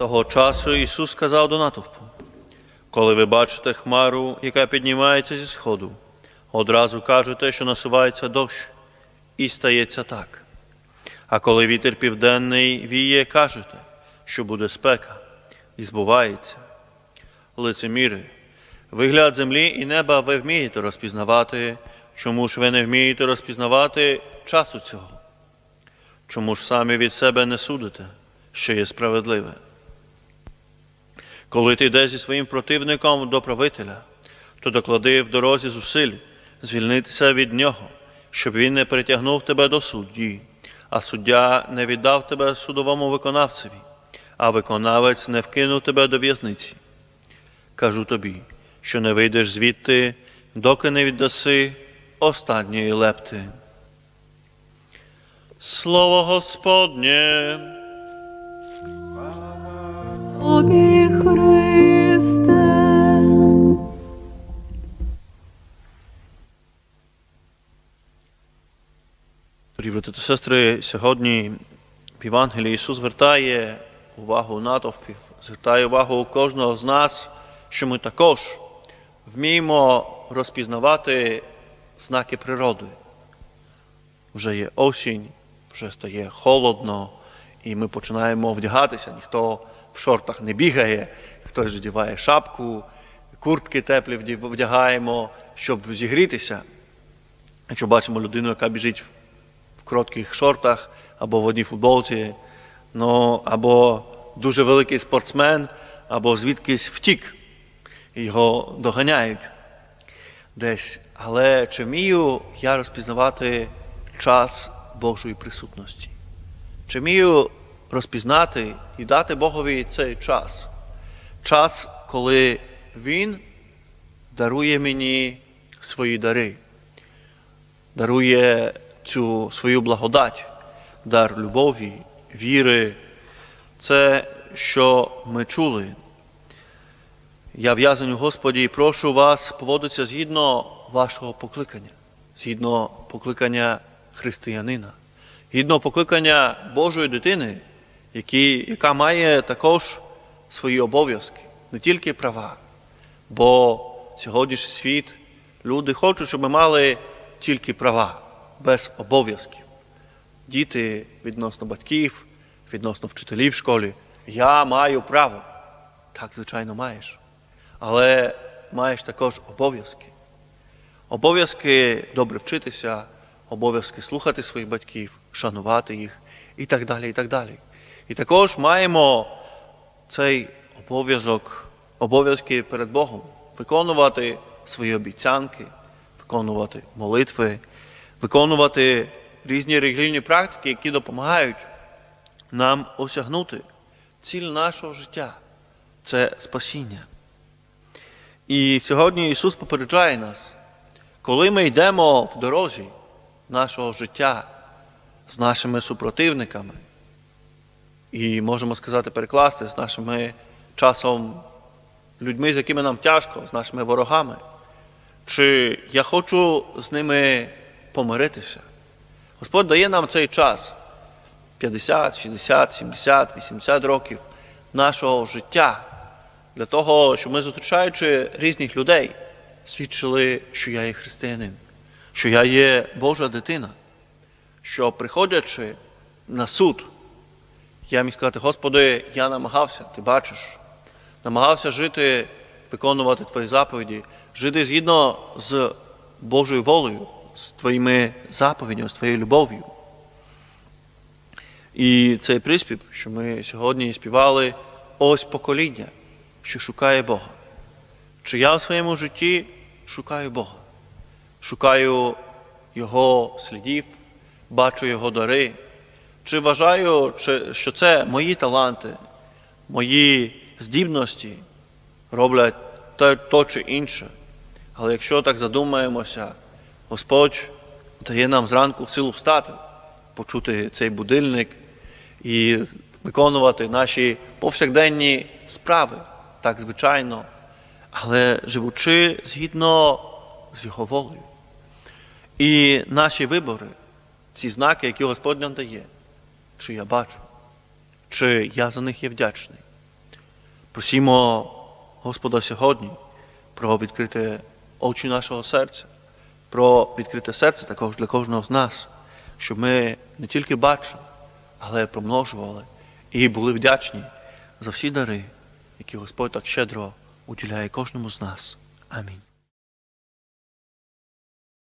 Того часу Ісус сказав до натовпу, коли ви бачите хмару, яка піднімається зі сходу, одразу кажете, що насувається дощ, і стається так. А коли вітер південний віє, кажете, що буде спека, і збувається. Лицеміри, вигляд землі і неба ви вмієте розпізнавати, чому ж ви не вмієте розпізнавати часу цього? Чому ж самі від себе не судите, що є справедливе? Коли ти йдеш зі своїм противником до правителя, то доклади в дорозі зусиль звільнитися від нього, щоб він не притягнув тебе до судді, а суддя не віддав тебе судовому виконавцеві, а виконавець не вкинув тебе до в'язниці. Кажу тобі, що не вийдеш звідти, доки не віддаси останньої лепти. Слово Господнє. Тобі, Та сестри, сьогодні в Євангелії Ісус звертає увагу натовпів, звертає увагу кожного з нас, що ми також вміємо розпізнавати знаки природи. Вже є осінь, вже стає холодно, і ми починаємо вдягатися. Ніхто в шортах не бігає, хтось вдіває шапку, куртки теплі вдягаємо, щоб зігрітися. Якщо бачимо людину, яка біжить в коротких шортах або в одній футболці, ну, або дуже великий спортсмен, або звідкись втік, його доганяють десь. Але чи вмію я розпізнавати час Божої присутності? Чи вмію розпізнати і дати Богові цей час? Час, коли Він дарує мені свої дари дарує цю свою благодать, дар любові, віри. Це, що ми чули. Я в'язаний у Господі і прошу вас поводитися згідно вашого покликання, згідно покликання християнина, згідно покликання Божої дитини, які, яка має також свої обов'язки, не тільки права. Бо сьогоднішній світ люди хочуть, щоб ми мали тільки права, без обов'язків. Діти відносно батьків, відносно вчителів в школі. Я маю право. Так, звичайно, маєш. Але маєш також обов'язки. Обов'язки добре вчитися, обов'язки слухати своїх батьків, шанувати їх і так далі. І так далі. І також маємо цей обов'язок, обов'язки перед Богом виконувати свої обіцянки, виконувати молитви, виконувати різні релігійні практики, які допомагають нам осягнути ціль нашого життя це спасіння. І сьогодні Ісус попереджає нас, коли ми йдемо в дорозі нашого життя з нашими супротивниками, і можемо сказати, перекласти з нашими часом людьми, з якими нам тяжко, з нашими ворогами. Чи я хочу з ними помиритися? Господь дає нам цей час 50, 60, 70, 80 років нашого життя для того, щоб ми, зустрічаючи різних людей, свідчили, що я є християнин, що я є Божа дитина, що приходячи на суд, я міг сказати, Господи, я намагався, ти бачиш, намагався жити, виконувати Твої заповіді, жити згідно з Божою волею, з Твоїми заповідями, з Твоєю любов'ю. І цей приспів, що ми сьогодні співали, ось покоління, що шукає Бога. Чи я в своєму житті шукаю Бога, шукаю Його слідів, бачу Його дари, чи вважаю, що це мої таланти, мої здібності роблять те, то чи інше. Але якщо так задумаємося, Господь дає нам зранку силу встати, почути цей будильник і виконувати наші повсякденні справи, так звичайно, але живучи згідно з Його волею. І наші вибори, ці знаки, які Господь нам дає, чи я бачу, чи я за них є вдячний. Просімо Господа сьогодні про відкрите очі нашого серця, про відкрите серце також для кожного з нас, щоб ми не тільки бачили, але й промножували і були вдячні за всі дари, які Господь так щедро уділяє кожному з нас. Амінь.